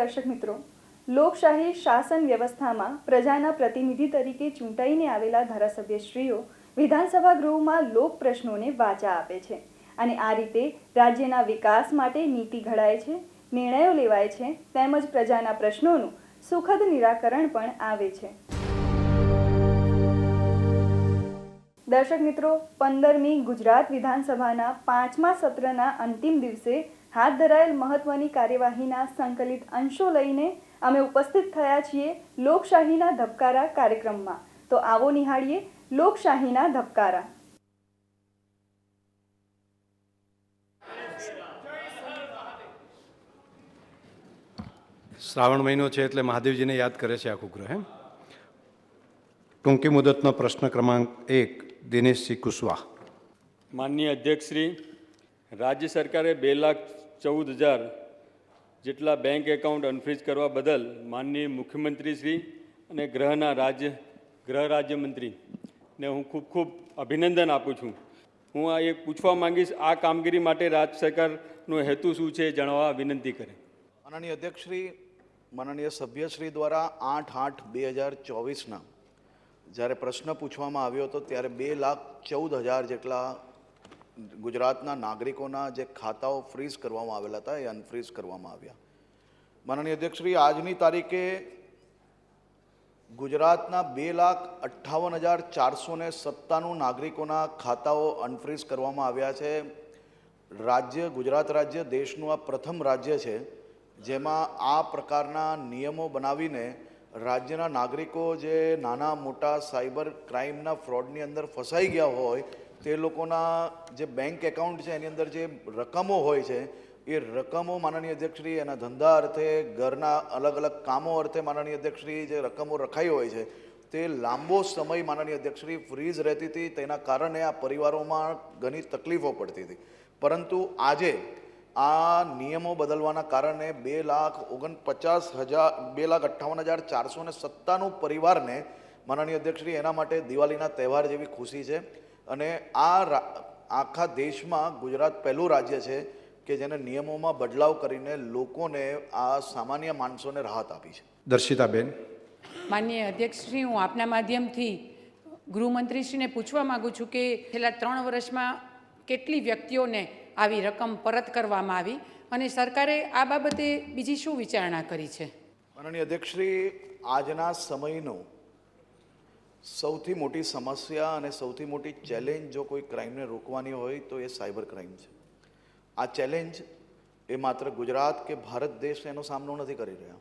દર્શક મિત્રો, લોકશાહી શાસન વ્યવસ્થામાં પ્રજાના પ્રતિનિધિ તરીકે ચૂંટાઈને આવેલા ધારાસભ્યશ્રીઓ વિધાનસભા ગૃહમાં લોક પ્રશ્નોને વાચા આપે છે અને આ રીતે રાજ્યના વિકાસ માટે નીતિ ઘડાય છે, નિર્ણયો લેવાય છે, તેમજ પ્રજાના પ્રશ્નોનું સુખદ નિરાકરણ પણ આવે છે. દર્શક મિત્રો, પંદરમી ગુજરાત વિધાનસભાના પાંચમા સત્રના અંતિમ દિવસે હાથ ધરાયેલ મહત્વની કાર્યવાહીના સંકલિત અંશો લઈને અમે ઉપસ્થિત થયા છીએ લોકશાહીના ધબકારા કાર્યક્રમમાં. તો આવો નિહાળીએ લોકશાહીના ધબકારા. શ્રાવણ મહિનો છે એટલે મહાદેવજીને યાદ કરે છે આખું ગ્રહ એમ? ટૂંકી મુદતનો પ્રશ્ન ક્રમાંક એક દિનેશસિંહ કુશવાહ. માનનીય અધ્યક્ષશ્રી રાજ્ય સરકારે બે લાખ ચૌદ હજાર જેટલા બેંક એકાઉન્ટ અનફ્રીઝ કરવા બદલ માનનીય મુખ્યમંત્રીશ્રી અને ગૃહના રાજ્ય ગૃહ રાજ્યમંત્રી ને હું ખૂબ ખૂબ અભિનંદન આપું છું. હું આ એ પૂછવા માંગીશ, આ કામગીરી માટે રાજ્ય સરકારનો હેતુ શું છે જણાવવા વિનંતી કરે. માનનીય અધ્યક્ષશ્રી, માનનીય સભ્યશ્રી દ્વારા આઠ આઠ બે હજાર ચોવીસના જ્યારે પ્રશ્ન પૂછવામાં આવ્યો હતો, ત્યારે બે લાખ ચૌદ હજાર જેટલા ગુજરાતના નાગરિકોના જે ખાતાઓ ફ્રીઝ કરવામાં આવેલા હતા, એ અનફ્રીઝ કરવામાં આવ્યા. માનનીય અધ્યક્ષશ્રી, આજની તારીખે ગુજરાતના બે લાખ અઠ્ઠાવન હજાર ચારસો ને સત્તાણું નાગરિકોના ખાતાઓ અનફ્રીઝ કરવામાં આવ્યા છે. રાજ્ય, ગુજરાત રાજ્ય દેશનું આ પ્રથમ રાજ્ય છે, જેમાં આ પ્રકારના નિયમો બનાવીને રાજ્યના નાગરિકો જે નાના મોટા સાયબર ક્રાઇમના ફ્રોડની અંદર ફસાઈ ગયા હોય તે લોકોના જે બેંક એકાઉન્ટ છે, એની અંદર જે રકમો હોય છે, એ રકમો માનનીય અધ્યક્ષશ્રી એના ધંધા અર્થે, ઘરના અલગ અલગ કામો અર્થે માનનીય અધ્યક્ષશ્રી જે રકમો રખાઈ હોય છે, તે લાંબો સમય માનનીય અધ્યક્ષશ્રી ફ્રીઝ રહેતી હતી, તેના કારણે આ પરિવારોમાં ઘણી તકલીફો પડતી હતી. પરંતુ આજે આ નિયમો બદલવાના કારણે બે લાખ ઓગણપચાસ હજાર, બે લાખ અઠ્ઠાવન હજાર ચારસો ને સત્તાનું પરિવારને માનનીય અધ્યક્ષશ્રી એના માટે દિવાળીના તહેવાર જેવી ખુશી છે. અને આ આખા દેશમાં ગુજરાત પહેલું રાજ્ય છે કે જેને નિયમોમાં બદલાવ કરીને લોકોને આ સામાન્ય માણસોને રાહત આપી છે. દર્શિતાબેન. માન્ય અધ્યક્ષશ્રી હું આપના માધ્યમથી ગૃહમંત્રીશ્રીને પૂછવા માગું છું કે છેલ્લા ત્રણ વર્ષમાં કેટલી વ્યક્તિઓને આવી રકમ પરત કરવામાં આવી અને સરકારે આ બાબતે બીજી શું વિચારણા કરી છે? માનનીય અધ્યક્ષશ્રી આજના સમયનો સૌથી મોટી સમસ્યા અને સૌથી મોટી ચેલેન્જ જો કોઈ ક્રાઇમને રોકવાની હોય તો એ સાયબર ક્રાઇમ છે. આ ચેલેન્જ એ માત્ર ગુજરાત કે ભારત દેશ એનો સામનો નથી કરી રહ્યા.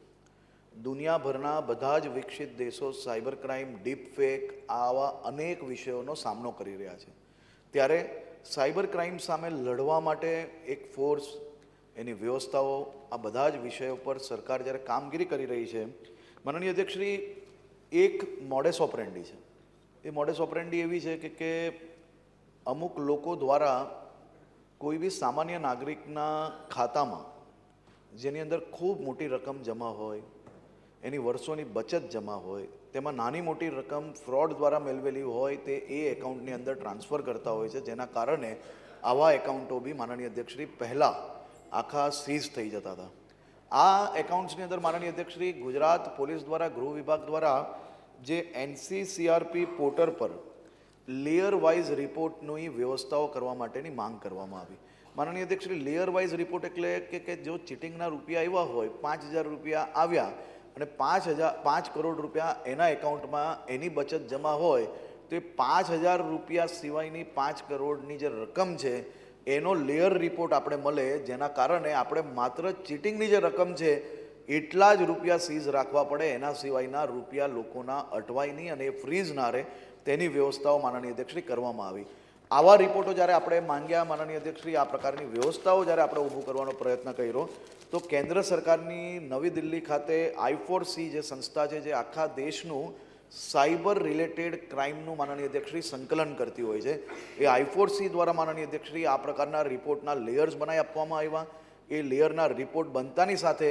દુનિયાભરના બધા જ વિકસિત દેશો સાયબર ક્રાઇમ ડીપ ફેક આવા અનેક વિષયોનો સામનો કરી રહ્યા છે. ત્યારે સાયબર ક્રાઇમ સામે લડવા માટે એક ફોર્સ એની વ્યવસ્થાઓ આ બધા જ વિષયો પર સરકાર જ્યારે કામગીરી કરી રહી છે, માનનીય અધ્યક્ષશ્રી એક મોડેસ ઓપરેન્ડી છે. એ મોડેસ ઓપરેન્ડી એવી છે કે અમુક લોકો દ્વારા કોઈ બી સામાન્ય નાગરિકના ખાતામાં, જેની અંદર ખૂબ મોટી રકમ જમા હોય, એની વર્ષોની બચત જમા હોય, તેમાં નાની મોટી રકમ ફ્રોડ દ્વારા મેળવેલી હોય, તે એ એકાઉન્ટની અંદર ટ્રાન્સફર કરતા હોય છે, જેના કારણે આવા એકાઉન્ટો બી માનનીય અધ્યક્ષશ્રી પહેલાં આખા સીઝ થઈ જતા હતા. આ એકાઉન્ટ્સની અંદર માનનીય અધ્યક્ષશ્રી ગુજરાત પોલીસ દ્વારા, ગૃહ વિભાગ દ્વારા જે એનસીસીઆરપી પોર્ટર પર લેયર વાઇઝ રિપોર્ટની વ્યવસ્થાઓ કરવા માટેની માંગ કરવામાં આવી. માનનીય અધ્યક્ષશ્રી લેયર વાઇઝ રિપોર્ટ એટલે કે કે જો ચીટિંગના રૂપિયા આવ્યા હોય, પાંચ હજાર રૂપિયા આવ્યા અને પાંચ હજાર, પાંચ કરોડ રૂપિયા એના એકાઉન્ટમાં એની બચત જમા હોય, તો એ પાંચ હજાર રૂપિયા સિવાયની પાંચ કરોડની જે રકમ છે એનો લેયર રિપોર્ટ આપણે મળે, જેના કારણે આપણે માત્ર ચીટિંગની જે રકમ છે, એટલા જ રૂપિયા સીઝ રાખવા પડે. એના સિવાયના રૂપિયા લોકોના અટવાય નહીં અને એ ફ્રીઝ ના રહે. તેની વ્યવસ્થાઓ માનનીય અધ્યક્ષશ્રી કરવામાં આવી. આવા રિપોર્ટો જ્યારે આપણે માંગ્યા માનનીય અધ્યક્ષશ્રી, આ પ્રકારની વ્યવસ્થાઓ જ્યારે આપણે ઊભું કરવાનો પ્રયત્ન કર્યો, તો કેન્દ્ર સરકારની નવી દિલ્હી ખાતે આઈ સી જે સંસ્થા છે, જે આખા દેશનું સાયબર રિલેટેડ ક્રાઇમનું માનનીય અધ્યક્ષશ્રી સંકલન કરતી હોય છે. એ આઈફોરસી દ્વારા માનનીય અધ્યક્ષશ્રી આ પ્રકારના રિપોર્ટના લેયર્સ બનાવી આપવામાં આવ્યા. એ લેયરના રિપોર્ટ બનતાની સાથે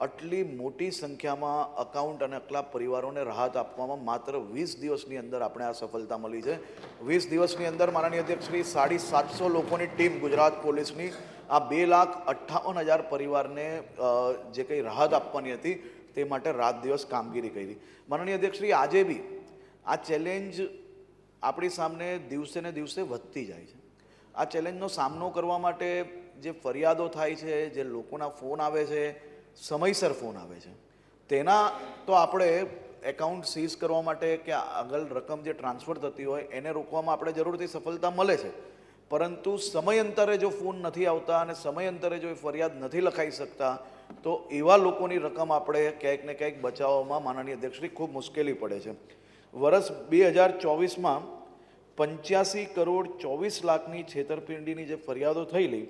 આટલી મોટી સંખ્યામાં અકાઉન્ટ અને અકલા પરિવારોને રાહત આપવામાં માત્ર વીસ દિવસની અંદર આપણે આ સફળતા મળી છે. વીસ દિવસની અંદર માનનીય અધ્યક્ષશ્રી સાડી સાતસો લોકોની ટીમ ગુજરાત પોલીસની આ બે લાખ અઠ્ઠાવન હજાર પરિવારને જે કંઈ રાહત આપવાની હતી તે માટે રાત દિવસ કામગીરી કરી. માનનીય અધ્યક્ષશ્રી, આજે બી આ ચેલેન્જ આપણી સામે દિવસે ને દિવસે વધતી જાય છે. આ ચેલેન્જનો સામનો કરવા માટે જે ફરિયાદો થાય છે, જે લોકોના ફોન આવે છે, સમયસર ફોન આવે છે, તેના તો આપણે એકાઉન્ટ સીઝ કરવા માટે કે આગળ રકમ જે ટ્રાન્સફર થતી હોય, એને રોકવામાં આપણે જરૂરથી સફળતા મળે છે. પરંતુ સમયાંતરે જો ફોન નથી આવતા અને સમયાંતરે જો એ ફરિયાદ નથી લખાઈ શકતા, તો એવા લોકોની રકમ આપણે ક્યાંક ને ક્યાંક બચાવવામાં માનનીય અધ્યક્ષશ્રી ખૂબ મુશ્કેલી પડે છે. વર્ષ બે હજાર ચોવીસમાં પંચ્યાસી કરોડ ચોવીસ લાખની છેતરપિંડીની જે ફરિયાદો થયેલી,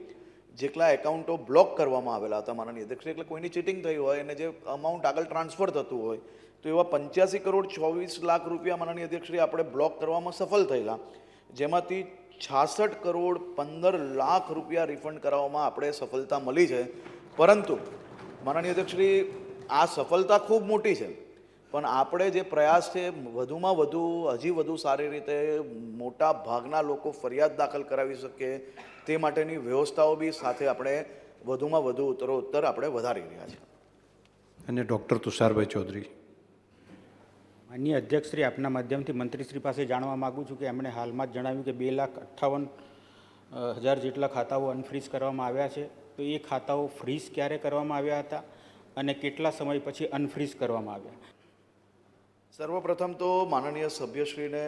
જેટલા એકાઉન્ટો બ્લોક કરવામાં આવેલા હતા માનનીય અધ્યક્ષ એટલે કોઈની ચીટિંગ થઈ હોય અને જે અમાઉન્ટ આગળ ટ્રાન્સફર થતું હોય, તો એવા પંચ્યાસી કરોડ ચોવીસ લાખ રૂપિયા માનનીય અધ્યક્ષશ્રી આપણે બ્લોક કરવામાં સફળ થયેલા. જેમાંથી છાસઠ કરોડ પંદર લાખ રૂપિયા રિફંડ કરાવવામાં આપણે સફળતા મળી છે. પરંતુ માનનીય અધ્યક્ષશ્રી આ સફળતા ખૂબ મોટી છે. પણ આપણે જે પ્રયાસ છે, વધુમાં વધુ, હજી વધુ સારી રીતે મોટા ભાગના લોકો ફરિયાદ દાખલ કરાવી શકે તે માટેની વ્યવસ્થાઓ બી સાથે આપણે વધુમાં વધુ ઉત્તરોત્તર આપણે વધારી રહ્યા છીએ. અને ડૉક્ટર તુષારભાઈ ચૌધરી. માનનીય અધ્યક્ષશ્રી, આપના માધ્યમથી મંત્રીશ્રી પાસે જાણવા માગું છું કે એમણે હાલમાં જ જણાવ્યું કે બે લાખ અઠ્ઠાવન હજાર જેટલા ખાતાઓ અનફ્રીઝ કરવામાં આવ્યા છે. તો એ ખાતાઓ ફ્રીઝ ક્યારે કરવામાં આવ્યા હતા અને કેટલા સમય પછી અનફ્રીઝ કરવામાં આવ્યા? સર્વપ્રથમ તો માનનીય સભ્યશ્રીને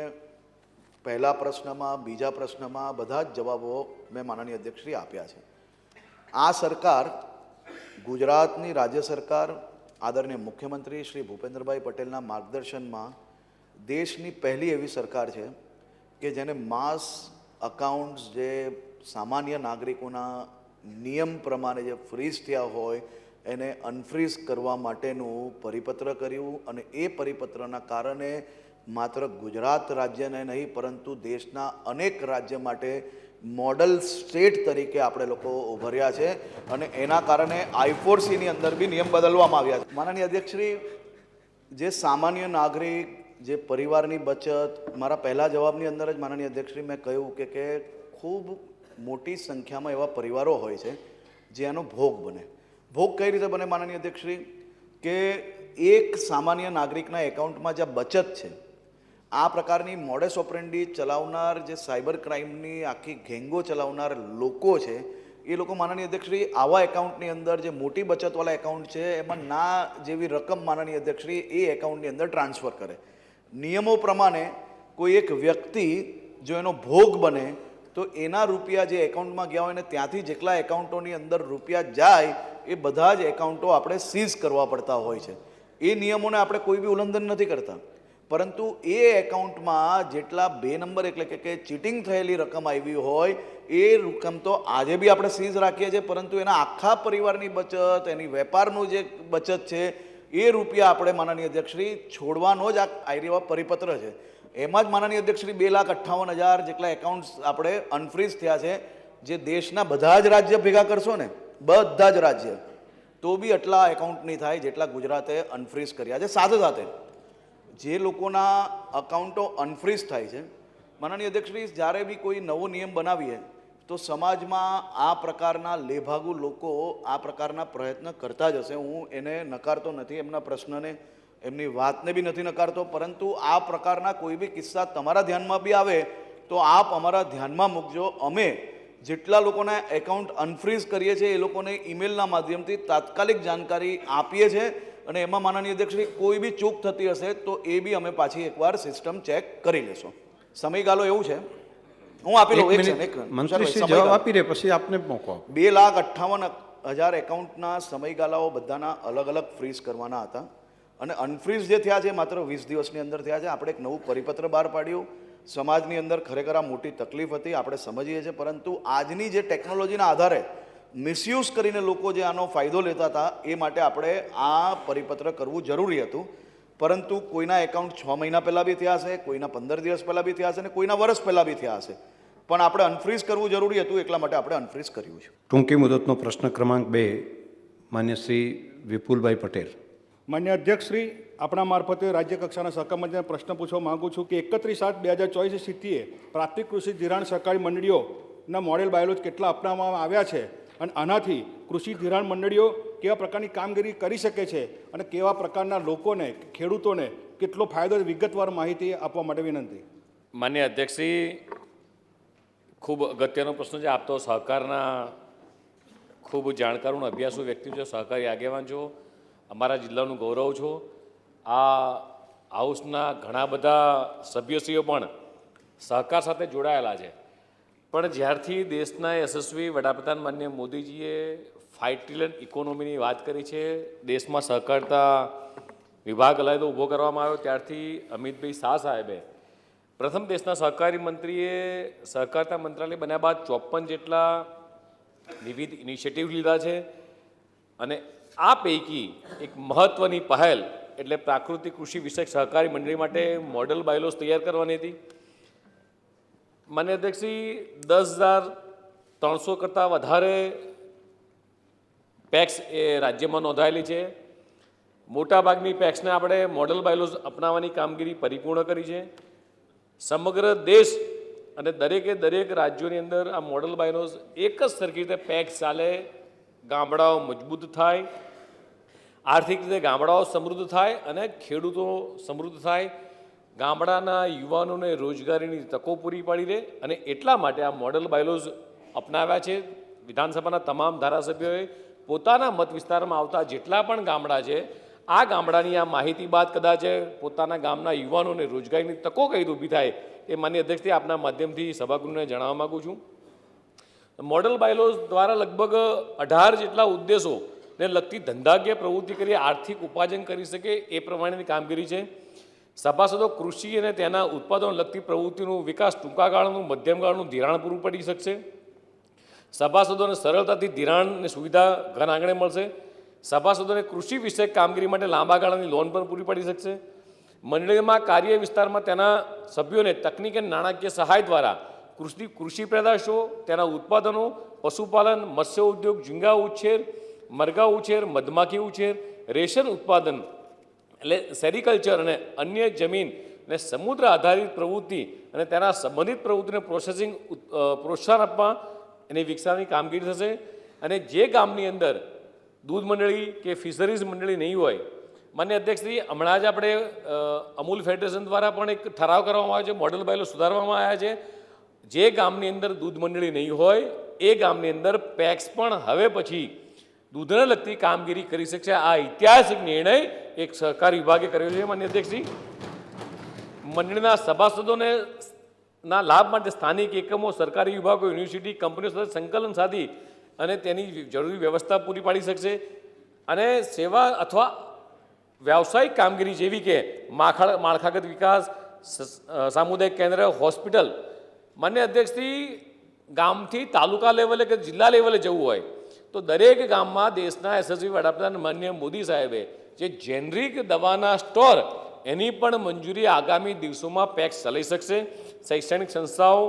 પહેલા પ્રશ્નમાં, બીજા પ્રશ્નમાં બધા જ જવાબો મેં માનનીય અધ્યક્ષશ્રી આપ્યા છે. આ સરકાર ગુજરાતની રાજ્ય સરકાર આદરણીય મુખ્યમંત્રી શ્રી ભૂપેન્દ્રભાઈ પટેલના માર્ગદર્શનમાં દેશની પહેલી એવી સરકાર છે કે જેને માસ અકાઉન્ટ્સ જે સામાન્ય નાગરિકોના નિયમ પ્રમાણે જે ફ્રીઝ થયા હોય એને અનફ્રીઝ કરવા માટેનું પરિપત્ર કર્યું અને એ પરિપત્રના કારણે માત્ર ગુજરાત રાજ્યને નહીં, પરંતુ દેશના અનેક રાજ્ય માટે મોડલ સ્ટેટ તરીકે આપણે લોકો ઉભર્યા છે અને એના કારણે આઈફોરસીની અંદર બી નિયમ બદલવામાં આવ્યા છે. માનનીય અધ્યક્ષશ્રી, જે સામાન્ય નાગરિક, જે પરિવારની બચત, મારા પહેલા જવાબની અંદર જ માનનીય અધ્યક્ષશ્રી મેં કહ્યું કે કે ખૂબ મોટી સંખ્યામાં એવા પરિવારો હોય છે જે એનો ભોગ બને. ભોગ કઈ રીતે બને માનનીય અધ્યક્ષશ્રી? કે એક સામાન્ય નાગરિકના એકાઉન્ટમાં જે બચત છે આ પ્રકારની મોડેસ ઓપરેન્ડી ચલાવનાર જે સાયબર ક્રાઇમની આખી ગેંગો ચલાવનાર લોકો છે, એ લોકો માનનીય અધ્યક્ષશ્રી આવા એકાઉન્ટની અંદર જે મોટી બચતવાળા એકાઉન્ટ છે, એમાં ના જેવી રકમ માનનીય અધ્યક્ષશ્રી એ એકાઉન્ટની અંદર ટ્રાન્સફર કરે. નિયમો પ્રમાણે કોઈ એક વ્યક્તિ જો એનો ભોગ બને, તો એના રૂપિયા જે એકાઉન્ટમાં ગયા હોય ને ત્યાંથી જેટલા એકાઉન્ટોની અંદર રૂપિયા જાય, એ બધા જ એકાઉન્ટો આપણે સીઝ કરવા પડતા હોય છે. એ નિયમોને આપણે કોઈ બી ઉલ્લંઘન નથી કરતા. પરંતુ એ એકાઉન્ટમાં જેટલા બે નંબર એટલે કે ચીટિંગ થયેલી રકમ આવી હોય, એ રકમ તો આજે બી આપણે સીઝ રાખીએ છીએ, પરંતુ એના આખા પરિવારની બચત, એની વેપારનું જે બચત છે, એ રૂપિયા આપણે માનનીય અધ્યક્ષશ્રી છોડવાનો જ આ આઈરીવા પરિપત્ર છે. એમાં જ માનનીય અધ્યક્ષશ્રી બે લાખ અઠ્ઠાવન હજાર જેટલા એકાઉન્ટ્સ આપણે અનફ્રીઝ થયા છે, જે દેશના બધા જ રાજ્ય ભેગા કરશો ને, બધા જ રાજ્ય, તો બી આટલા એકાઉન્ટ નહીં થાય જેટલા ગુજરાતે અનફ્રીઝ કર્યા છે. સાથે સાથે જે લોકોના અકાઉન્ટો અનફ્રીઝ થાય છે, માનનીય અધ્યક્ષશ્રી, જ્યારે બી કોઈ નવો નિયમ બનાવીએ, તો સમાજમાં આ પ્રકારના લેભાગુ લોકો આ પ્રકારના પ્રયત્ન કરતા જ હશે. હું એને નકારતો નથી, એમના પ્રશ્નને, એમની વાતને બી નથી નકારતો, પરંતુ આ પ્રકારના કોઈ બી કિસ્સા તમારા ધ્યાનમાં બી આવે, તો આપ અમારા ધ્યાનમાં મૂકજો. અમે જેટલા લોકોના એકાઉન્ટ અનફ્રીઝ કરીએ છીએ, એ લોકોને ઈમેલના માધ્યમથી તાત્કાલિક જાણકારી આપીએ છીએ. અને એમાં માનનીય અધ્યક્ષશ્રી કોઈ બી ચૂક થતી હશે તો એ બી અમે પાછી એકવાર સિસ્ટમ ચેક કરી લેશું. સમયગાળો એવું છે. હું આપી લઉં એક મિનિટ. મંત્રીશ્રી જવાબ આપી દે પછી આપને મોકો બે લાખ અઠ્ઠાવન હજાર એકાઉન્ટના સમયગાળાઓ બધાના અલગ અલગ ફ્રીઝ કરવાના હતા. અને અનફ્રીઝ જે થયા છે માત્ર વીસ દિવસની અંદર થયા છે. આપણે એક નવું પરિપત્ર બહાર પાડ્યું. સમાજની અંદર ખરેખર આ મોટી તકલીફ હતી આપણે સમજીએ છીએ. પરંતુ આજની જે ટેકનોલોજીના આધારે મિસયુઝ કરીને લોકો જે આનો ફાયદો લેતા હતા એ માટે આપણે આ પરિપત્ર કરવું જરૂરી હતું. પરંતુ કોઈના એકાઉન્ટ છ મહિના પહેલાં બી થયા હશે કોઈના પંદર દિવસ પહેલાં બી થયા હશે અને કોઈના વર્ષ પહેલાં બી થયા હશે. પણ આપણે અનફ્રીઝ કરવું જરૂરી હતું એટલા માટે આપણે અનફ્રીઝ કર્યું છે. ટૂંકી મુદતનો પ્રશ્ન ક્રમાંક બે માન્ય શ્રી વિપુલભાઈ પટેલ. માન્ય અધ્યક્ષશ્રી આપણા મારફતે રાજ્ય કક્ષાના સહકાર પ્રશ્ન પૂછવા માગું છું કે એકત્રીસ સાત બે હજાર ચોવીસ સ્થિતિએ પ્રાથમિક કૃષિ ધિરાણ સહકારી મંડળીઓના મોડેલ બાયોલોજ કેટલા અપનાવવામાં આવ્યા છે? અને આનાથી કૃષિ ધિરાણ મંડળીઓ કેવા પ્રકારની કામગીરી કરી શકે છે અને કેવા પ્રકારના લોકોને, ખેડૂતોને કેટલો ફાયદો વિગતવાર માહિતી આપવા માટે વિનંતી. માન્ય અધ્યક્ષશ્રી ખૂબ અગત્યનો પ્રશ્ન છે. આપ સહકારના ખૂબ જાણકાર અને અભ્યાસુ વ્યક્તિ છો, સહકારી આગેવાન છો. અમારા જિલ્લાનું ગૌરવ છો. આ હાઉસના ઘણા બધા સભ્યશ્રીઓ પણ સહકાર સાથે જોડાયેલા છે. પણ જ્યારથી દેશના યશસ્વી વડાપ્રધાન માન્ય મોદીજીએ ફાઇવ ટ્રિલિયન ઇકોનોમીની વાત કરી છે, દેશમાં સહકારતા વિભાગ અલાયદો ઊભો કરવામાં આવ્યો, ત્યારથી અમિતભાઈ શાહ સાહેબે પ્રથમ દેશના સહકારી મંત્રીએ સહકારતા મંત્રાલય બન્યા બાદ ચોપન જેટલા વિવિધ ઇનિશિયેટિવ લીધા છે અને આ પૈકી એક મહત્ત્વની પહેલ એટલે પ્રાકૃતિક કૃષિ વિષયક સહકારી મંડળી માટે મોડલ બાયલોસ તૈયાર કરવાની હતી. માન્ય અધ્યક્ષજી દસ હજાર ત્રણસો કરતાં વધારે પેક્સ એ રાજ્યમાં નોંધાયેલી છે. મોટાભાગની પેક્સને આપણે મોડલ બાયલોઝ અપનાવવાની કામગીરી પરિપૂર્ણ કરી છે. સમગ્ર દેશ અને દરેકે દરેક રાજ્યોની અંદર આ મોડલ બાયલોઝ એક જ સરખી રીતે પેક્સ ચાલે, ગામડાઓ મજબૂત થાય, આર્થિક રીતે ગામડાઓ સમૃદ્ધ થાય અને ખેડૂતો સમૃદ્ધ થાય. ગામડાના યુવાનોને રોજગારીની તકો પૂરી પાડી દે અને એટલા માટે આ મોડલ બાયલોઝ અપનાવ્યા છે. વિધાનસભાના તમામ ધારાસભ્યોએ પોતાના મત વિસ્તારમાં આવતા જેટલા પણ ગામડા છે, આ ગામડાની આ માહિતી બાદ કદાચ પોતાના ગામના યુવાનોને રોજગારીની તકો કઈ ઊભી થાય એ માન્ય અધ્યક્ષથી આપના માધ્યમથી સભાગૃહને જણાવવા માગું છું. મોડલ બાયલોઝ દ્વારા લગભગ અઢાર જેટલા ઉદ્દેશો ને લગતી ધંધાકીય પ્રવૃત્તિ કરી આર્થિક ઉપાર્જન કરી શકે એ પ્રમાણેની કામગીરી છે. સભાસદો કૃષિ અને તેના ઉત્પાદનો લગતી પ્રવૃત્તિનું વિકાસ ટૂંકા ગાળાનું ધિરાણ પૂરું પડી શકશે. સભાસદોને સરળતાથી ધિરાણની સુવિધા ઘર આંગણે મળશે. સભાસદોને કૃષિ વિષયક કામગીરી માટે લાંબા ગાળાની લોન પણ પૂરી પડી શકશે. મંડળીમાં કાર્ય વિસ્તારમાં તેના સભ્યોને તકનીક અને નાણાકીય સહાય દ્વારા કૃષિ કૃષિ પેદાશો, તેના ઉત્પાદનો, પશુપાલન મત્સ્ય ઉદ્યોગ ઝીંગા ઉછેર, મરઘા ઉછેર, મધમાખી ઉછેર, રેશન ઉત્પાદન એટલે સેરિકલ્ચર અને અન્ય જમીન અને સમુદ્ર આધારિત પ્રવૃત્તિ અને તેના સંબંધિત પ્રવૃત્તિને પ્રોસેસિંગ પ્રોત્સાહન આપવા એની વિકસાવવાની કામગીરી થશે. અને જે ગામની અંદર દૂધ મંડળી કે ફિશરીઝ મંડળી નહીં હોય, માન્ય અધ્યક્ષશ્રી, હમણાં જ આપણે અમૂલ ફેડરેશન દ્વારા પણ એક ઠરાવ કરવામાં આવ્યો છે મોડલ બાયલો સુધારવામાં આવ્યા છે. જે ગામની અંદર દૂધ મંડળી નહીં હોય, એ ગામની અંદર પેક્સ પણ હવે પછી દૂધને લગતી કામગીરી કરી શકશે. આ ઐતિહાસિક નિર્ણય એક સહકાર વિભાગે કર્યો છે માન્ય અધ્યક્ષજી. મંડળીના સભાસદોને ના લાભ માટે સ્થાનિક એકમો, સરકારી વિભાગો, યુનિવર્સિટી કંપનીઓ સાથે સંકલન સાધી અને તેની જરૂરી વ્યવસ્થા પૂરી પાડી શકશે. અને સેવા અથવા વ્યાવસાયિક કામગીરી જેવી કે માખા માળખાગત વિકાસ સામુદાયિક કેન્દ્ર, હોસ્પિટલ. માન્ય અધ્યક્ષથી ગામથી તાલુકા લેવલે કે જિલ્લા લેવલે જવું હોય તો દરેક ગામમાં દેશના યશસ્વી વડાપ્રધાન માન્ય મોદી સાહેબે જે જેનરિક દવાના સ્ટોર, એની પણ મંજૂરી આગામી દિવસોમાં પેક્સ ચલાવી શકશે. શૈક્ષણિક સંસ્થાઓ,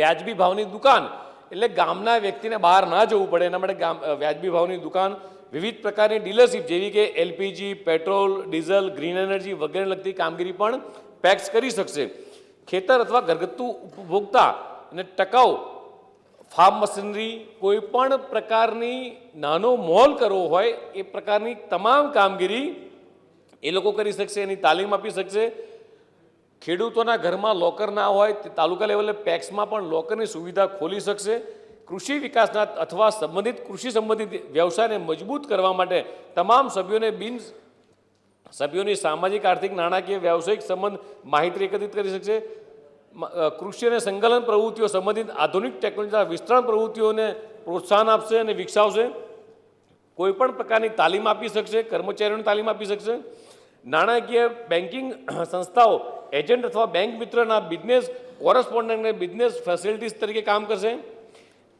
વ્યાજબી ભાવની દુકાન, એટલે ગામના વ્યક્તિને બહાર ના જવું પડે. એના માટે ગામ વ્યાજબી ભાવની દુકાન, વિવિધ પ્રકારની ડીલરશીપ, જેવી કે LPG, petrol, diesel, green energy વગેરે લગતી કામગીરી પણ પેક્સ કરી શકશે. ખેતર અથવા ઘરગથ્થુ ઉપભોક્તા અને ટકાઉ ફાર્મ મશીનરી કોઈ પણ પ્રકારની નાનો મોલ કરવો હોય, એ પ્રકારની તમામ કામગીરી એ લોકો કરી શકશે, એની તાલીમ આપી શકશે. ખેડૂતોના ઘરમાં લોકર ના હોય, તે તાલુકા લેવલે પેક્સમાં પણ લોકરની સુવિધા ખોલી શકશે. કૃષિ વિકાસના અથવા સંબંધિત, કૃષિ સંબંધિત વ્યવસાયને મજબૂત કરવા માટે તમામ સભ્યોને બિન સભ્યોની સામાજિક, આર્થિક, નાણાકીય, વ્યવસાયિક સંબંધ માહિતી એકત્રિત કરી શકશે. કૃષિ અને સંકલન પ્રવૃત્તિઓ સંબંધિત આધુનિક ટેકનોલોજીના વિસ્તરણ પ્રવૃત્તિઓને પ્રોત્સાહન આપશે અને વિકસાવશે. કોઈપણ પ્રકારની તાલીમ આપી શકશે, કર્મચારીઓને તાલીમ આપી શકશે. નાણાકીય બેન્કિંગ સંસ્થાઓ, એજન્ટ અથવા બેંક મિત્રના બિઝનેસ કોરસ્પોન્ડન્ટને બિઝનેસ ફેસિલિટીઝ તરીકે કામ કરશે.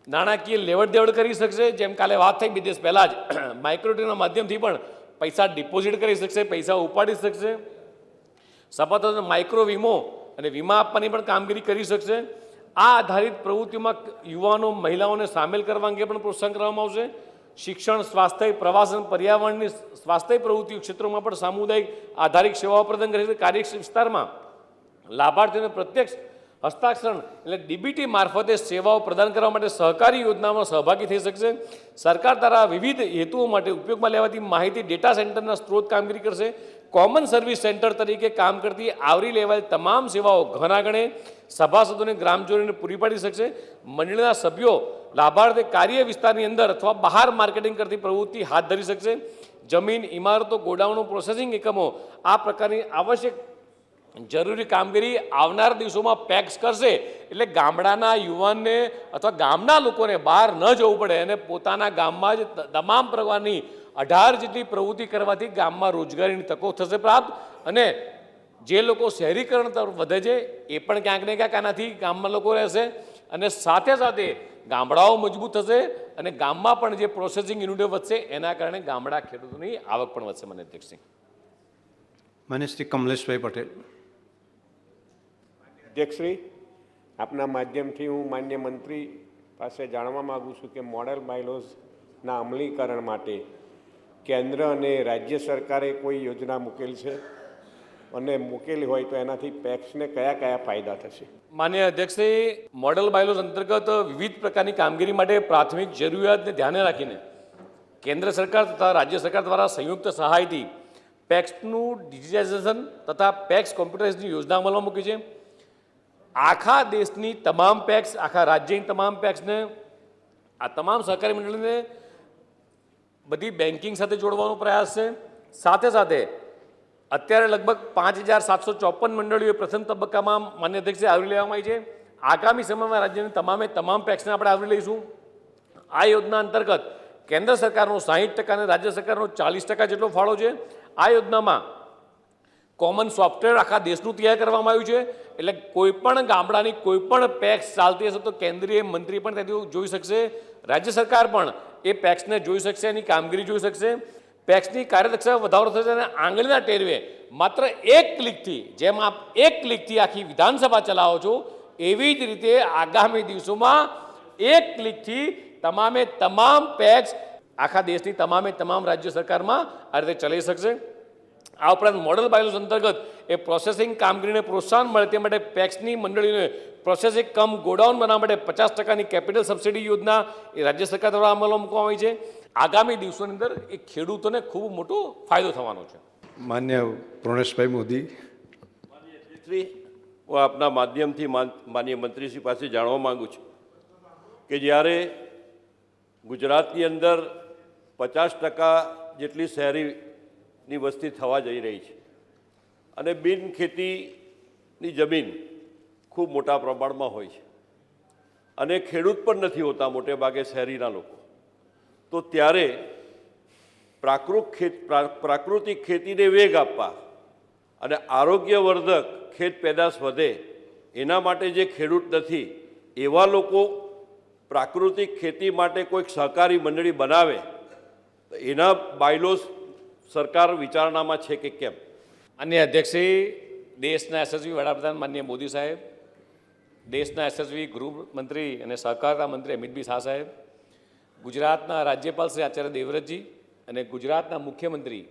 નાણાકીય લેવડ દેવડ કરી શકશે. જેમ કાલે વાત થઈ બે દિવસ પહેલાં જ માઇક્રોટીના માધ્યમથી પણ પૈસા ડિપોઝિટ કરી શકશે, પૈસા ઉપાડી શકશે. સપાતો માઇક્રો વીમો અને વીમા આપવાની પણ કામગીરી કરી શકશે. આ આધારિત પ્રવૃત્તિઓમાં યુવાનો, મહિલાઓને સામેલ કરવા અંગે પણ પ્રોત્સાહન કરવામાં આવશે. શિક્ષણ, સ્વાસ્થ્ય પ્રવાસન પર્યાવરણની સ્વાસ્થ્ય પ્રવૃત્તિઓ ક્ષેત્રોમાં પણ સામુદાયિક આધારિત સેવાઓ પ્રદાન કરી શકે. કાર્ય વિસ્તારમાં લાભાર્થીઓને પ્રત્યક્ષ હસ્તાક્ષરણ એટલે ડીબીટી મારફતે સેવાઓ પ્રદાન કરવા માટે સહકારી યોજનામાં સહભાગી થઈ શકશે. સરકાર દ્વારા વિવિધ હેતુઓ માટે ઉપયોગમાં લેવાતી માહિતી ડેટા સેન્ટરના સ્ત્રોત કામગીરી કરશે. કોમન સર્વિસ સેન્ટર તરીકે કામ કરતી આવરી લેવાયેલ તમામ સેવાઓ ઘણા ગણે સભાસદોને ગ્રામજનોને પૂરી પાડી શકશે. મંડળના સભ્યો લાભાર્થી કાર્ય વિસ્તારની અંદર અથવા બહાર માર્કેટિંગ કરતી પ્રવૃત્તિ હાથ ધરી શકશે. જમીન, ઇમારતો, ગોડાઉનો પ્રોસેસિંગ એકમો આ પ્રકારની આવશ્યક જરૂરી કામગીરી આવનાર દિવસોમાં પેક્સ કરશે. એટલે ગામડાના યુવાનને અથવા ગામના લોકોને બહાર ન જવું પડે અને પોતાના ગામમાં જ તમામ પ્રકારની અઢાર જેટલી પ્રવૃત્તિ કરવાથી ગામમાં રોજગારીની તકો થશે પ્રાપ્ત અને જે લોકો શહેરીકરણ તરફ વધે છે એ પણ ક્યાંક ને ક્યાંક આનાથી ગામમાં લોકો રહેશે અને સાથે સાથે ગામડાઓ મજબૂત થશે અને ગામમાં પણ જે પ્રોસેસિંગ યુનિટો વધશે એના કારણે ગામડા ખેડૂતોની આવક પણ વધશે મને અધ્યક્ષસિંહ મને શ્રી કમલેશભાઈ પટેલ. અધ્યક્ષશ્રી આપના માધ્યમથી હું માન્ય મંત્રી પાસે જાણવા માગું છું કે મોડેલ બાયલોઝના અમલીકરણ માટે કેન્દ્ર અને રાજ્ય સરકારે કોઈ યોજના મૂકેલી છે? અને મૂકેલી હોય તો એનાથી પેક્સને કયા કયા ફાયદા થશે? માન્ય અધ્યક્ષશ્રી મોડલ બાયલોઝ અંતર્ગત વિવિધ પ્રકારની કામગીરી માટે પ્રાથમિક જરૂરિયાતને ધ્યાને રાખીને કેન્દ્ર સરકાર તથા રાજ્ય સરકાર દ્વારા સંયુક્ત સહાયથી પેક્સનું ડિજિટાઇઝેશન તથા પેક્સ કોમ્પ્યુટરાઇઝની યોજના અમલમાં મૂકી છે. આખા દેશની તમામ પેક્સ, આખા રાજ્યની તમામ પેક્સને આ તમામ સહકારી મંડળીને બધી બેન્કિંગ સાથે જોડવાનો પ્રયાસ છે. સાથે સાથે અત્યારે લગભગ પાંચ હજાર સાતસો ચોપન મંડળીઓ પ્રથમ તબક્કામાં માન્ય અધ્યક્ષે આવરી લેવામાં આવી છે. આગામી સમયમાં રાજ્યની તમામે તમામ પેક્સને આપણે આવરી લઈશું. આ યોજના અંતર્ગત કેન્દ્ર સરકારનો સાહીઠ ટકા અને રાજ્ય સરકારનો ચાલીસ ટકા જેટલો ફાળો છે. આ યોજનામાં કોમન સોફ્ટવેર આખા દેશનું તૈયાર કરવામાં આવ્યું છે. એટલે કોઈપણ ગામડાની કોઈપણ પેક્સ ચાલતી હશે તો કેન્દ્રીય મંત્રી પણ ત્યાંથી જોઈ શકશે. રાજ્ય સરકાર પણ એ પેક્સને જોઈ શકશે, એની કામગીરી જોઈ શકશે. પેક્સની કાર્યદક્ષતા વધારો થશે અને આંગળીના ટેરવે માત્ર એક ક્લિકથી, જેમ આપ એક ક્લિકથી આખી વિધાનસભા ચલાવો છો, એવી જ રીતે આગામી દિવસોમાં એક ક્લિકથી તમામે તમામ પેક્સ આખા દેશની તમામે તમામ રાજ્ય સરકારમાં આ રીતે ચલાવી શકશે. આ ઉપરાંત મોડલ બાયલોસ અંતર્ગત એ પ્રોસેસિંગ કામગીરીને પ્રોત્સાહન મળે તે માટે પેક્સની મંડળીને પ્રોસેસિંગ કમ ગોડાઉન બનાવવા માટે પચાસ ટકાની કેપિટલ સબસિડી યોજના એ રાજ્ય સરકાર દ્વારા અમલમાં મૂકવામાં આવી છે. આગામી દિવસોની અંદર એ ખેડૂતોને ખૂબ મોટો ફાયદો થવાનો છે. માન્ય પૂર્ણેશભાઈ મોદી. શ્રી હું આપના માધ્યમથી માન્ય માનનીય મંત્રીશ્રી પાસે જાણવા માગું છું કે જ્યારે ગુજરાતની અંદર પચાસ ટકા જેટલી શહેરીની વસ્તી થવા જઈ રહી છે. અને બિન ખેતીની જમીન ખૂબ મોટા પ્રમાણમાં હોય છે. અને ખેડૂત પણ નથી હોતા મોટે ભાગે શહેરીના લોકો. તો ત્યારે પ્રાકૃત ખેત, પ્રા- પ્રાકૃતિક ખેતીને વેગ આપવા અને આરોગ્યવર્ધક ખેત પેદાશ વધે એના માટે જે ખેડૂત નથી, એવા લોકો પ્રાકૃતિક ખેતી માટે કોઈક સહકારી મંડળી બનાવે, તો એના બાયલોસ સરકાર વિચારણામાં છે કે કેમ? અન્ય અધ્યક્ષશ્રી દેશના યશસ્વી વડાપ્રધાન માન્ય મોદી સાહેબ, દેશના યશસ્વી ગૃહમંત્રી અને સહકારતા મંત્રી અમિતભાઈ શાહ સાહેબ, ગુજરાતના રાજ્યપાલ શ્રી આચાર્ય દેવવ્રતજી અને ગુજરાતના મુખ્યમંત્રી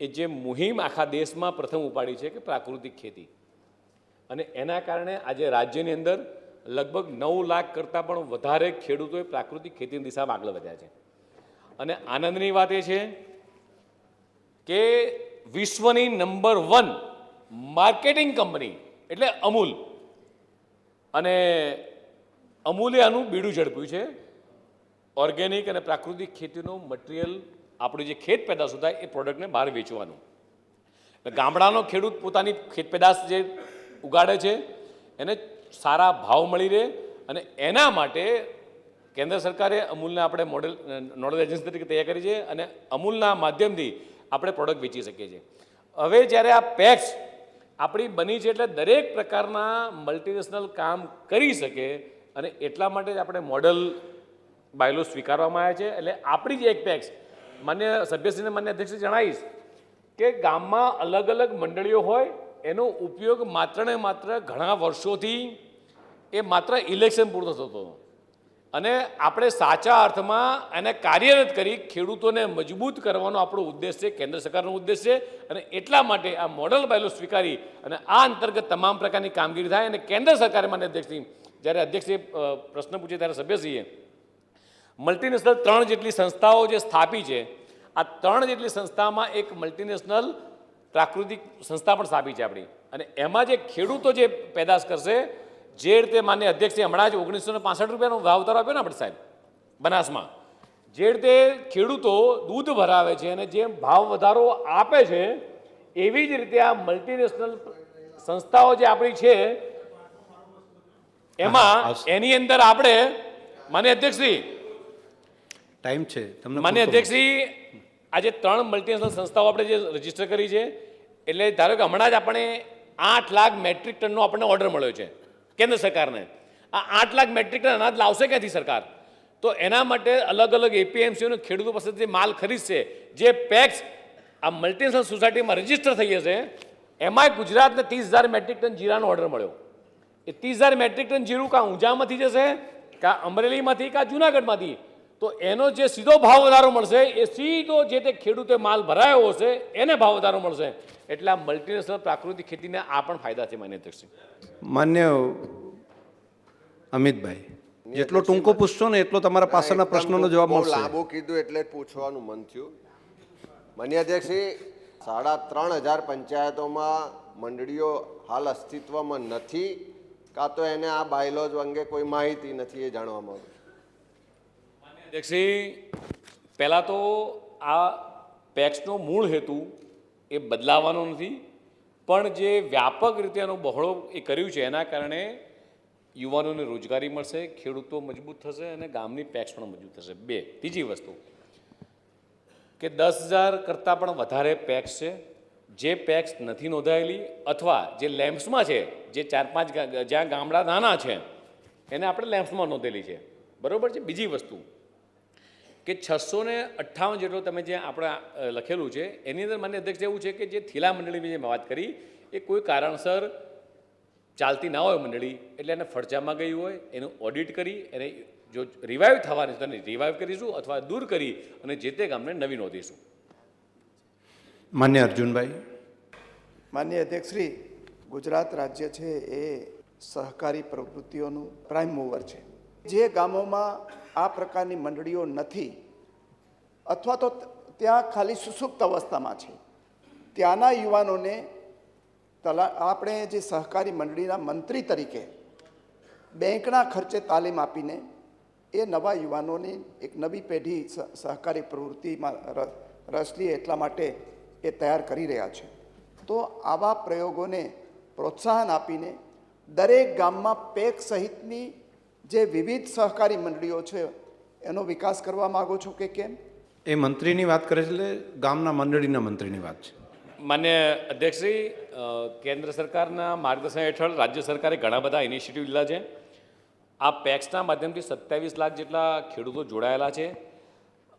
એ જે મુહિમ આખા દેશમાં પ્રથમ ઉપાડી છે કે પ્રાકૃતિક ખેતી. અને એના કારણે આજે રાજ્યની અંદર લગભગ નવ લાખ કરતાં પણ વધારે ખેડૂતોએ પ્રાકૃતિક ખેતીની દિશામાં આગળ વધ્યા છે. અને આનંદની વાત એ છે કે વિશ્વની નંબર વન માર્કેટિંગ કંપની એટલે અમૂલ. અને અમૂલે આનું બીડું ઝડપ્યું છે. ઓર્ગેનિક અને પ્રાકૃતિક ખેતીનું મટીરિયલ આપણું જે ખેત પેદાશ થાય એ પ્રોડક્ટને બહાર વેચવાનું. ગામડાનો ખેડૂત પોતાની ખેત પેદાશ જે ઉગાડે છે, એને સારા ભાવ મળી રહે અને એના માટે કેન્દ્ર સરકારે અમૂલને આપણે મોડેલ નોડલ એજન્સી તરીકે તૈયાર કરી છે અને અમૂલના માધ્યમથી આપણે પ્રોડક્ટ વેચી શકીએ છીએ. હવે જ્યારે આ પેક્સ આપણી બની છે એટલે દરેક પ્રકારના મલ્ટીનેશનલ કામ કરી શકે અને એટલા માટે જ આપણે મોડલ બાયલો સ્વીકારવામાં આવ્યા છે. એટલે આપણી જ એક પેક્સ માન્ય સભ્યશ્રીને માન્ય અધ્યક્ષ જણાવીશ કે ગામમાં અલગ અલગ મંડળીઓ હોય, એનો ઉપયોગ માત્ર ને માત્ર ઘણા વર્ષોથી એ માત્ર ઇલેક્શન પૂરતો થતો હતો. અને આપણે સાચા અર્થમાં એને કાર્યરત કરી ખેડૂતોને મજબૂત કરવાનો આપણો ઉદ્દેશ છે, કેન્દ્ર સરકારનો ઉદ્દેશ છે અને એટલા માટે આ મોડલ બાયલો સ્વીકારી અને આ અંતર્ગત તમામ પ્રકારની કામગીરી થાય અને કેન્દ્ર સરકારે માન્ય અધ્યક્ષશ્રી જ્યારે અધ્યક્ષે પ્રશ્ન પૂછે ત્યારે સભ્યશ્રીએ મલ્ટીનેશનલ ત્રણ જેટલી સંસ્થાઓ જે સ્થાપી છે, આ ત્રણ જેટલી સંસ્થામાં એક મલ્ટીનેશનલ પ્રાકૃતિક સંસ્થા પણ સ્થાપી છે આપણી. અને એમાં જે ખેડૂતો જે પેદાશ કરશે જે રીતે માન્ય અધ્યક્ષે હમણાં જ ઓગણીસો ને પાસઠ રૂપિયાનો ભાવતારો આપ્યો ને આપણે સાહેબ બનાસમાં. જે રીતે ખેડૂતો દૂધ ભરાવે છે અને જે ભાવ વધારો આપે છે એવી જ રીતે આ મલ્ટીનેશનલ સંસ્થાઓ જે આપણી છે એમાં એની અંદર આપણે માન્ય અધ્યક્ષશ્રી ટાઈમ છે તમને માન્ય અધ્યક્ષશ્રી આજે ત્રણ મલ્ટીનેશનલ સંસ્થાઓ આપણે જે રજિસ્ટર કરી છે એટલે ધારો કે હમણાં જ આપણે આઠ લાખ મેટ્રિક ટનનો આપણને ઓર્ડર મળ્યો છે. કેન્દ્ર સરકારને. આ આઠ લાખ મેટ્રિક ટન અનાજ લાવશે ક્યાંથી સરકાર? તો એના માટે અલગ અલગ એપીએમસીઓને ખેડૂતો પાસેથી માલ ખરીદશે, જે પેક્સ આ મલ્ટીનેશનલ સોસાયટીમાં રજિસ્ટર થઈ જશે એમાંય ગુજરાતને ત્રીસ હજાર મેટ્રિક ટન જીરાનો ઓર્ડર મળ્યો. એ ત્રીસ હજાર મેટ્રિક ટન જીરું કાં ઊંઝામાંથી જશે, કાં અમરેલીમાંથી, કાં જુનાગઢમાંથી? તો એનો જે સીધો ભાવ વધારો મળશે એ સીધો જે તે ખેડૂતે માલ ભરાયો હશે એને ભાવ વધારો મળશે. એટલે આ મલ્ટીનેશનલ પ્રાકૃતિક ખેતીને આ પણ ફાયદા છે માન્ય અધ્યક્ષ. માન્ય અમિતભાઈ જેટલો ટૂંકો પૂછશો ને એટલો તમારા પાછળના પ્રશ્નોનો જવાબ મળશે. લાંબો કીધું એટલે જ પૂછવાનું મન થયું. માન્ય સાડા ત્રણ હજાર પંચાયતોમાં મંડળીઓ હાલ અસ્તિત્વમાં નથી કાં તો એને આ બાયલોજ અંગે કોઈ માહિતી નથી એ જાણવા માંગુ છું પહેલાં તો આ પેક્સનો મૂળ હેતુ એ બદલાવાનો નથી, પણ જે વ્યાપક રીતે એનો બહોળો એ કર્યું છે, એના કારણે યુવાનોને રોજગારી મળશે, ખેડૂતો મજબૂત થશે અને ગામની પેક્સ પણ મજબૂત થશે. બે, ત્રીજી વસ્તુ કે દસ હજાર કરતાં પણ વધારે પેક્સ છે, જે પેક્સ નથી નોંધાયેલી અથવા જે લેમ્પ્સમાં છે, જે ચાર પાંચ જ્યાં ગામડા નાના છે, એને આપણે લેમ્પ્સમાં નોંધેલી છે. બરાબર છે? બીજી વસ્તુ કે છસો ને અઠ્ઠાવન જેટલો તમે જે આપણે લખેલું છે એની અંદર માન્ય અધ્યક્ષ એવું છે કે જે થીલા મંડળીની જે વાત કરી એ કોઈ કારણસર ચાલતી ના હોય મંડળી એટલે એને ફરજામાં ગઈ હોય એનું ઓડિટ કરી એને જો રિવાઈવ થવાની છે તો એને રિવાઈવ કરીશું અથવા દૂર કરી અને જે તે ગામને નવી નોંધીશું. માન્ય અર્જુનભાઈ. માન્ય અધ્યક્ષશ્રી ગુજરાત રાજ્ય છે એ સહકારી પ્રવૃત્તિઓનું પ્રાઇમ મૂવર છે. જે ગામોમાં આ પ્રકારની મંડળીઓ નથી. અથવા તો ત્યાં ખાલી સુસુપ્ત અવસ્થામાં છે. ત્યાંના યુવાનોને તલા, આપણે જે સહકારી મંડળીના મંત્રી તરીકે બેંકના ખર્ચે તાલીમ આપીને એ નવા યુવાનોની એક નવી પેઢી સહકારી પ્રવૃત્તિમાં રસ લે એટલા માટે એ તૈયાર કરી રહ્યા છે. તો આવા પ્રયોગોને પ્રોત્સાહન આપીને દરેક ગામમાં પેક સહિતની જે વિવિધ સહકારી મંડળીઓ છે એનો વિકાસ કરવા માગો છો કે કેમ? એ મંત્રીની વાત કરે છે એટલે ગામના મંડળીના મંત્રીની વાત છે. માન્ય અધ્યક્ષશ્રી કેન્દ્ર સરકારના માર્ગદર્શન હેઠળ રાજ્ય સરકારે ઘણા બધા ઇનિશિયેટિવ લીધા છે. આ પેક્સના માધ્યમથી સત્યાવીસ લાખ જેટલા ખેડૂતો જોડાયેલા છે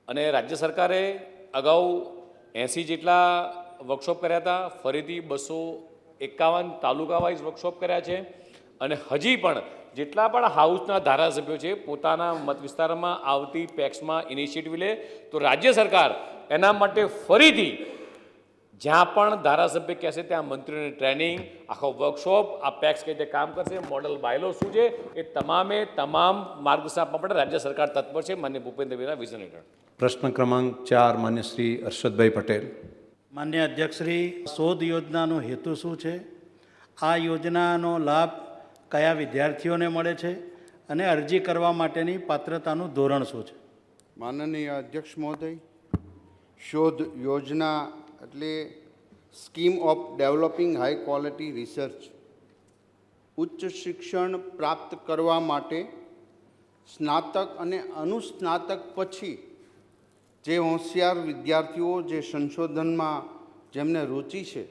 અને રાજ્ય સરકારે અગાઉ એંસી જેટલા વર્કશોપ કર્યા હતા ફરીથી બસો એકાવન તાલુકા વાઇઝ વર્કશોપ કર્યા છે અને હજી પણ જેટલા પણ હાઉસના ધારાસભ્યો છે પોતાના મત વિસ્તારમાં આવતી પેક્સમાં ઇનિશિયેટિવ લે તો રાજ્ય સરકાર એના માટે ફરીથી જ્યાં પણ ધારાસભ્ય કહેશે ત્યાં મંત્રીઓની ટ્રેનિંગ આખો વર્કશોપ આ પેક્સ કઈ રીતે કામ કરશે મોડલ બાયલો શું છે એ તમામે તમામ માર્ગદર્શન આપવા માટે રાજ્ય સરકાર તત્પર છે. માન્ય ભૂપેન્દ્રભાઈના વિઝન હેઠળ. પ્રશ્ન ક્રમાંક ચાર માન્ય શ્રી હર્ષદભાઈ પટેલ. માન્ય અધ્યક્ષશ્રી શોધ યોજનાનો હેતુ શું છે? આ યોજનાનો લાભ કયા વિદ્યાર્થીઓને મળે છે અને અરજી કરવા માટેની પાત્રતાનું ધોરણ શું છે? માનનીય અધ્યક્ષ મહોદય, શોધ યોજના એટલે scheme of developing high quality research. ઉચ્ચ શિક્ષણ પ્રાપ્ત કરવા માટે સ્નાતક અને અનુસ્નાતક પછી જે હોશિયાર વિદ્યાર્થીઓ જે સંશોધનમાં જેમને રુચિ છે,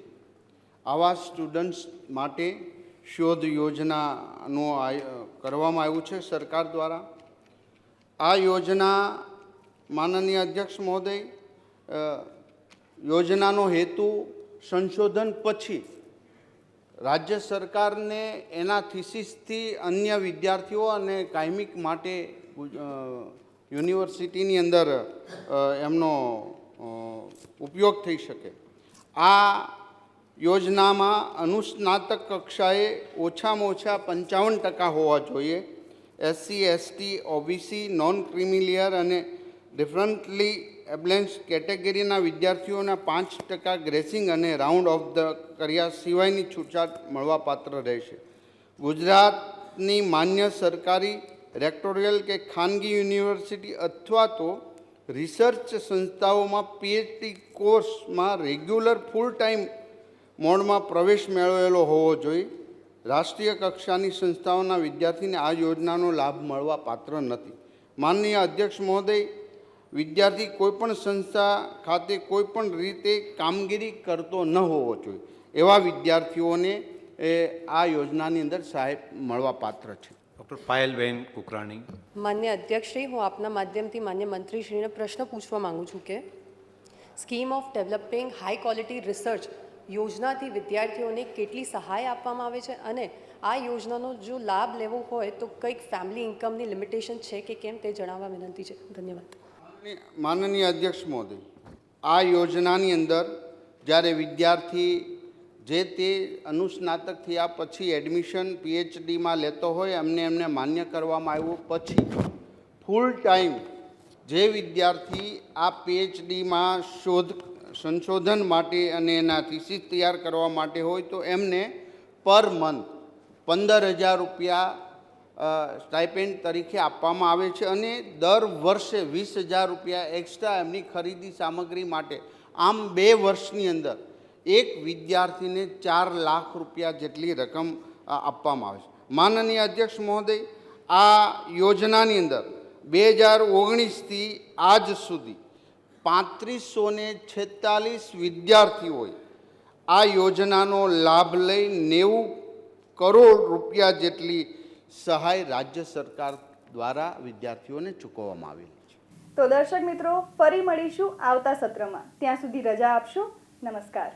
આવા સ્ટુડન્ટ્સ માટે શોધ યોજનાનું કરવામાં આવ્યું છે સરકાર દ્વારા. આ યોજના માનનીય અધ્યક્ષ મહોદય યોજનાનો હેતુ સંશોધન પછી રાજ્ય સરકારને એના થીસીસથી અન્ય વિદ્યાર્થીઓ અને કાયમિક માટે યુનિવર્સિટીની અંદર એમનો ઉપયોગ થઈ શકે. આ યોજનામાં અનુસ્નાતક કક્ષાએ ઓછામાં ઓછા પંચાવન ટકા હોવા જોઈએ. SC, ST, OBC non creamy layer અને ડિફરન્ટલી એબ્લેન્સ કેટેગરીના વિદ્યાર્થીઓના પાંચ ટકા ગ્રેસિંગ અને રાઉન્ડ ઓફ ધ કર્યા સિવાયની છૂટછાટ મળવાપાત્ર રહેશે. ગુજરાતની માન્ય સરકારી, રેક્ટોરિયલ કે ખાનગી યુનિવર્સિટી અથવા તો રિસર્ચ સંસ્થાઓમાં પીએચડી કોર્સમાં રેગ્યુલર ફૂલ ટાઈમ મોડમાં પ્રવેશ મેળવેલો હોવો જોઈએ રાષ્ટ્રીય કક્ષાની સંસ્થાઓના વિદ્યાર્થીને આ યોજનાનો લાભ મળવા પાત્ર નથી. માનનીય અધ્યક્ષ મહોદય વિદ્યાર્થી કોઈપણ સંસ્થા ખાતે કોઈપણ રીતે કામગીરી કરતો ન હોવો જોઈએ. એવા વિદ્યાર્થીઓને એ આ યોજનાની અંદર સહાય મળવા પાત્ર છે. ડૉક્ટર પાયલબેન કુકરાણી. માન્ય અધ્યક્ષશ્રી હું આપના માધ્યમથી માન્ય મંત્રીશ્રીને પ્રશ્ન પૂછવા માગું છું કે scheme of developing high quality research યોજનાથી વિદ્યાર્થીઓને કેટલી સહાય આપવામાં આવે છે અને આ યોજનાનો જો લાભ લેવો હોય તો કંઈક ફેમિલી ઇન્કમની લિમિટેશન છે કે કેમ તે જણાવવા વિનંતી છે. ધન્યવાદ. માનનીય અધ્યક્ષ મોદી આ યોજનાની અંદર જ્યારે વિદ્યાર્થી જે તે અનુસ્નાતક થયા પછી એડમિશન પીએચડીમાં લેતો હોય, એમને એમને માન્ય કરવામાં આવ્યું પછી ફૂલ ટાઈમ જે વિદ્યાર્થી આ પીએચડીમાં શોધ સંશોધન માટે અને એના થીસીસ તૈયાર કરવા માટે હોય તો એમને પર મંથ પંદર હજાર રૂપિયા સ્ટાઇપેન્ડ તરીકે આપવામાં આવે છે અને દર વર્ષે વીસ હજાર રૂપિયા એક્સ્ટ્રા એમની ખરીદી સામગ્રી માટે. આમ બે વર્ષની અંદર એક વિદ્યાર્થીને ચાર લાખ રૂપિયા જેટલી રકમ આપવામાં આવે છે. માનનીય અધ્યક્ષ મહોદય, આ યોજનાની અંદર બે હજાર ઓગણીસથી આજ સુધી પાંત્રીસો ને છેતાલીસ વિદ્યાર્થીઓએ આ યોજનાનો લાભ લઈ નેવું કરોડ રૂપિયા જેટલી સહાય રાજ્ય સરકાર દ્વારા વિદ્યાર્થીઓને ચૂકવવામાં આવેલી છે. તો દર્શક મિત્રો, ફરી મળીશું આવતા સત્રમાં. ત્યાં સુધી રજા આપશો. નમસ્કાર.